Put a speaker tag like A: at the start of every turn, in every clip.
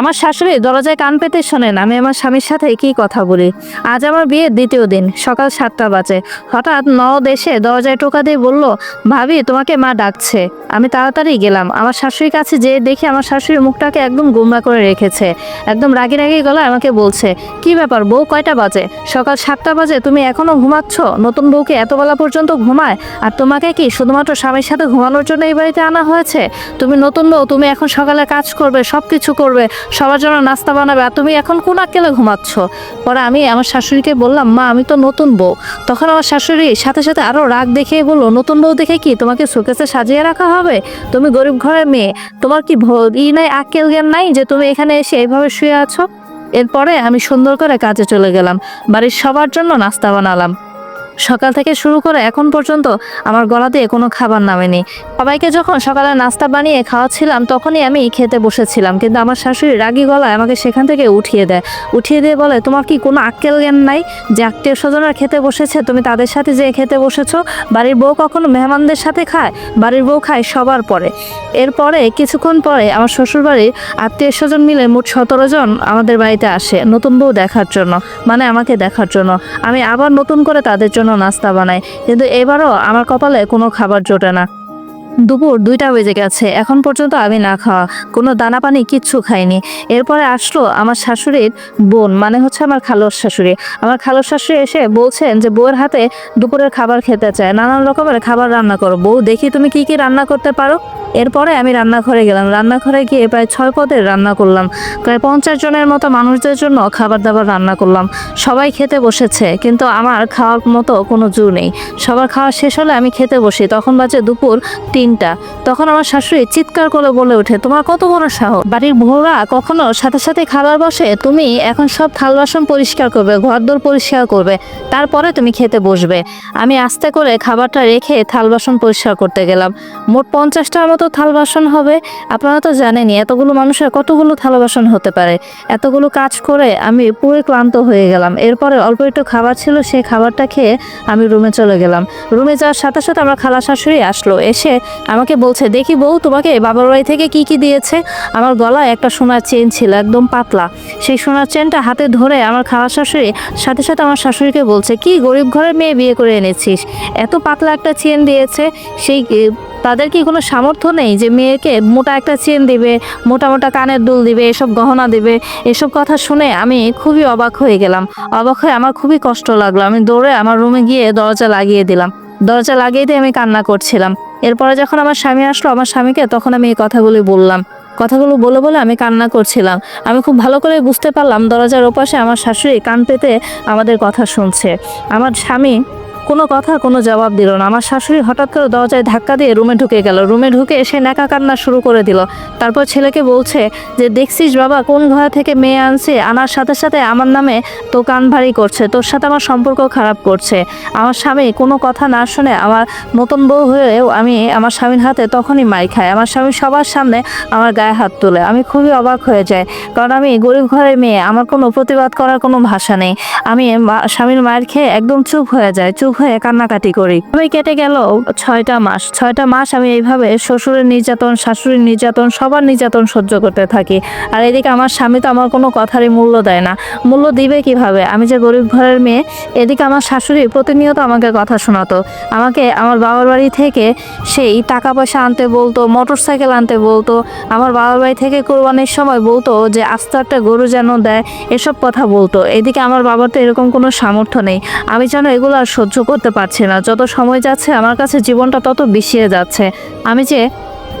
A: আমার শাশুড়ি দরজায় কান পেতে শোনেন, আমি আমার স্বামীর সাথে কি কথা বলি। আজ আমার বিয়ের দ্বিতীয় দিন, সকাল সাতটা বাজে। হঠাৎ নদ এসে দরজায় টোকা দিয়ে বলল, ভাবি, তোমাকে মা ডাকছে। আমি তাড়াতাড়ি গেলাম। আমার শাশুড়ির কাছে যেয়ে দেখি আমার শাশুড়ির মুখটাকে একদম গুমরা করে রেখেছে। একদম রাগি রাগি গলায় আমাকে বলছে, কি ব্যাপার, বউ কয়টা বাজে? সকাল সাতটা বাজে, তুমি এখনও ঘুমাচ্ছ? নতুন বউকে এত বেলা পর্যন্ত ঘুমায়? আর তোমাকে কি শুধুমাত্র স্বামীর সাথে ঘুমানোর জন্য এই বাড়িতে আনা হয়েছে? তুমি নতুন বউ, তুমি এখন সকালে কাজ করবে সব কিছু করবে সবার জন্য নাস্তা বানাবে আর তুমি এখন কোন আক্কেলে ঘুমাচ্ছ? পরে আমি আমার শাশুড়িকে বললাম, মা, আমি তো নতুন বউ। তখন আমার শাশুড়ি সাথে সাথে আরও রাগ দেখিয়ে বলল, নতুন বউ দেখে কি তোমাকে শোকেসে সাজিয়ে রাখা হবে? তুমি গরিব ঘরের মেয়ে। তোমার কি ই নাই, আক্কেল জ্ঞান নাই যে তুমি এখানে এসে এইভাবে শুয়ে আছো? এরপরে আমি সুন্দর করে কাজে চলে গেলাম, বাড়ির সবার জন্য নাস্তা বানালাম। সকাল থেকে শুরু করে এখন পর্যন্ত আমার গলা দিয়ে কোনো খাবার নামেনি। সবাইকে যখন সকালে নাস্তা বানিয়ে খাওয়াচ্ছিলাম, তখনই আমি খেতে বসেছিলাম। কিন্তু আমার শাশুড়ি রাগী গলায় আমাকে সেখান থেকে উঠিয়ে দেয়। উঠিয়ে দিয়ে বলে, তোমার কি কোনো আক্কেল জ্ঞান নাই? যে আত্মীয় স্বজনরা খেতে বসেছে, তুমি তাদের সাথে যে খেতে বসেছো? বাড়ির বউ কখনো মেহমানদের সাথে খায়? বাড়ির বউ খায় সবার পরে। এরপরে কিছুক্ষণ পরে আমার শ্বশুরবাড়ির আত্মীয় স্বজন মিলে মোট সতেরো জন আমাদের বাড়িতে আসে, নতুন বউ দেখার জন্য মানে আমাকে দেখার জন্য। আমি আবার নতুন করে তাদের জন্য নাস্তা বানাই। কিন্তু এবারও আমার কপালে কোনো খাবার জোটে না। দুপুর দুইটা বেজে গেছে। এখন পর্যন্ত আমি না খাওয়া, কোনো দানা পানি কিচ্ছু খাইনি। এরপরে আসলো আমার শাশুড়ির বোন মানে হচ্ছে আমার খালোর শাশুড়ি। আমার খালোর শাশুড়ি এসে বলছেন যে, বউয়ের হাতে দুপুরের খাবার খেতে চায়, নানান রকমের খাবার রান্না করো। বউ, দেখি তুমি কি কি রান্না করতে পারো? এরপরে আমি রান্নাঘরে গেলাম। রান্নাঘরে গিয়ে প্রায় ছয় পদের রান্না করলাম। প্রায় পঞ্চাশ জনের মতো মানুষদের জন্য খাবার দাবার রান্না করলাম। সবাই খেতে বসেছে, কিন্তু আমার খাওয়ার মতো কোনো জু নেই। সবার খাওয়া শেষ হলে আমি খেতে বসি। তখন বাজে দুপুর তিনটা। তখন আমার শাশুড়ি চিৎকার করে বলে ওঠে, তোমার কত বড় সাহস? বাড়ির বউরা কখনো সাথে সাথে খাবার বসে, তুমি এখন সব থাল বাসন পরিষ্কার করবে, ঘরদোর পরিষ্কার করবে, তারপরে তুমি খেতে বসবে। আমি আস্তে করে খাবারটা রেখে থাল বাসন পরিষ্কার করতে গেলাম। মোট পঞ্চাশটার মতো থাল বাসন হবে। আপনারা তো জানেনই, এতগুলো মানুষের কতগুলো থাল বাসন হতে পারে। এতগুলো কাজ করে আমি পুরো ক্লান্ত হয়ে গেলাম। এরপরে অল্প একটু খাবার ছিল সেই খাবারটা খেয়ে আমি রুমে চলে গেলাম। রুমে যাওয়ার সাথে সাথে আমার খালা শাশুড়ি আসলো। এসে আমাকে বলছে, দেখি বউ, তোমাকে বাবার বাড়ি থেকে কি কি দিয়েছে? আমার গলায় একটা সোনার চেন ছিল, একদম পাতলা। সেই সোনার চেনটা হাতে ধরে আমার খালা শাশুড়ি সাথে সাথে আমার শাশুড়িকে বলছে, কি গরিব ঘরের মেয়ে বিয়ে করে এনেছিস? এত পাতলা একটা চেন দিয়েছে, সেই তাদের কি কোনো সামর্থ্য নেই যে মেয়েকে মোটা একটা চেন দিবে, মোটা মোটা কানের দুল দিবে, এসব গহনা দিবে? এসব কথা শুনে আমি খুবই অবাক হয়ে গেলাম। অবাক হয়ে আমার খুবই কষ্ট লাগল। আমি দৌড়ে আমার রুমে গিয়ে দরজা লাগিয়ে দিলাম। দরজা লাগিয়ে দিয়ে আমি কান্না করছিলাম। এরপরে যখন আমার স্বামী আসলো, আমার স্বামীকে তখন আমি এই কথাগুলি বললাম। কথাগুলো বলে বলে আমি কান্না করছিলাম। আমি খুব ভালো করে বুঝতে পারলাম দরজার ওপাশে আমার শাশুড়ি কান পেতে আমাদের কথা শুনছে। আমার স্বামী কোনো কথা, কোনো জবাব দিল না। আমার শাশুড়ি হঠাৎ করে দরজায় ধাক্কা দিয়ে রুমে ঢুকে গেল। রুমে ঢুকে এসে নেকা কান্না শুরু করে দিল। তারপর ছেলেকে বলছে যে, দেখছিস বাবা, কোন ঘর থেকে মেয়ে আনছে? আনার সাথে সাথে আমার নামে তো কান ভারী করছে। তোর সাথে আমার সম্পর্ক খারাপ করছে। আমার স্বামী কোনো কথা না শুনে আমার নতুন বউ হয়েও আমি আমার স্বামীর হাতে তখনই মাই খাই। আমার স্বামী সবার সামনে আমার গায়ে হাত তোলে। আমি খুবই অবাক হয়ে যাই, কারণ আমি গরিব ঘরের মেয়ে। আমার কোনো প্রতিবাদ করার কোনো ভাষা নেই। আমি স্বামীর মায়ের খেয়ে একদম চুপ হয়ে যায় চুপ হয়ে কান্নাকাটি করি। আমি কেটে গেল ছয়টা মাস। ছয়টা মাস আমি এইভাবে শ্বশুরের নির্যাতন, শাশুড়ির নির্যাতন, সবার নির্যাতন সহ্য করতে থাকি। আর এদিকে আমার স্বামী তো আমার কোনো কথারই মূল্য দেয় না। মূল্য দিবে কীভাবে? আমি যে গরিব ঘরের মেয়ে, এদিকে আমার শাশুড়ি প্রতিনিয়ত আমাকে কথা শোনাতো। আমাকে আমার বাবার বাড়ি থেকে সেই টাকা পয়সা আনতে বলতো মোটর সাইকেল আনতে বলতো। আমার বাবার বাড়ি থেকে কোরবানির সময় বলতো যে, আস্তে একটা গরু যেন দেয়, এসব কথা বলতো। এদিকে আমার বাবার তো এরকম কোনো সামর্থ্য নেই। আমি যেন এগুলো আর সহ্য করতে পারছি না। যত সময় যাচ্ছে, আমার কাছে জীবনটা তত বিষিয়ে যাচ্ছে। আমি যে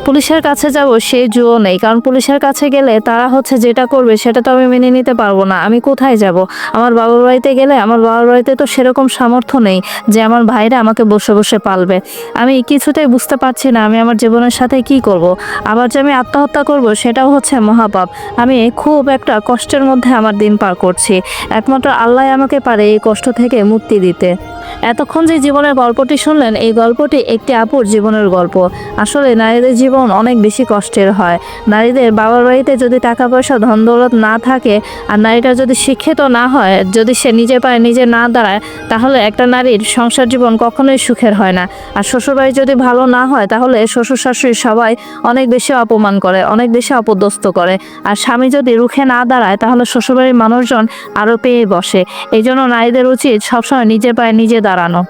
A: পুলিশের কাছে যাব সেই জুও নেই। কারণ পুলিশের কাছে গেলে তারা হচ্ছে যেটা করবে, সেটা তো আমি মেনে নিতে পারব না। আমি কোথায় যাব? আমার বাবার বাড়িতে গেলে আমার বাবার বাড়িতে তো সেরকম সামর্থ্য নেই যে আমার ভাইরা আমাকে বসে বসে পালবে। আমি কিছুতেই বুঝতে পারছি না আমি আমার জীবনের সাথে কি করব। আবার যে আমি আত্মহত্যা করব, সেটাও হচ্ছে মহাপাপ। আমি খুব একটা কষ্টের মধ্যে আমার দিন পার করছি। একমাত্র আল্লাহ আমাকে পারে এই কষ্ট থেকে মুক্তি দিতে। এতক্ষণ যে জীবনের গল্পটি শুনলেন, এই গল্পটি একটি আপুর জীবনের গল্প। আসলে নারীদের জীবন অনেক বেশি কষ্টের হয়। নারীদের বাবার বাড়িতে যদি টাকা পয়সা ধন দৌলত না থাকে আর নারীটা যদি শিক্ষিত না হয়, যদি সে নিজে পায়ে নিজে না দাঁড়ায়, তাহলে একটা নারীর সংসার জীবন কখনোই সুখের হয় না। আর শ্বশুরবাড়ি যদি ভালো না হয়, তাহলে শ্বশুর শাশুড়ি সবাই অনেক বেশি অপমান করে, অনেক বেশি অপদস্থ করে। আর স্বামী যদি রুখে না দাঁড়ায়, তাহলে শ্বশুরবাড়ির মানুষজন আরও পেয়ে বসে। এই জন্য নারীদের উচিত সবসময় নিজের পায়ে নিজে দাঁড়ানো।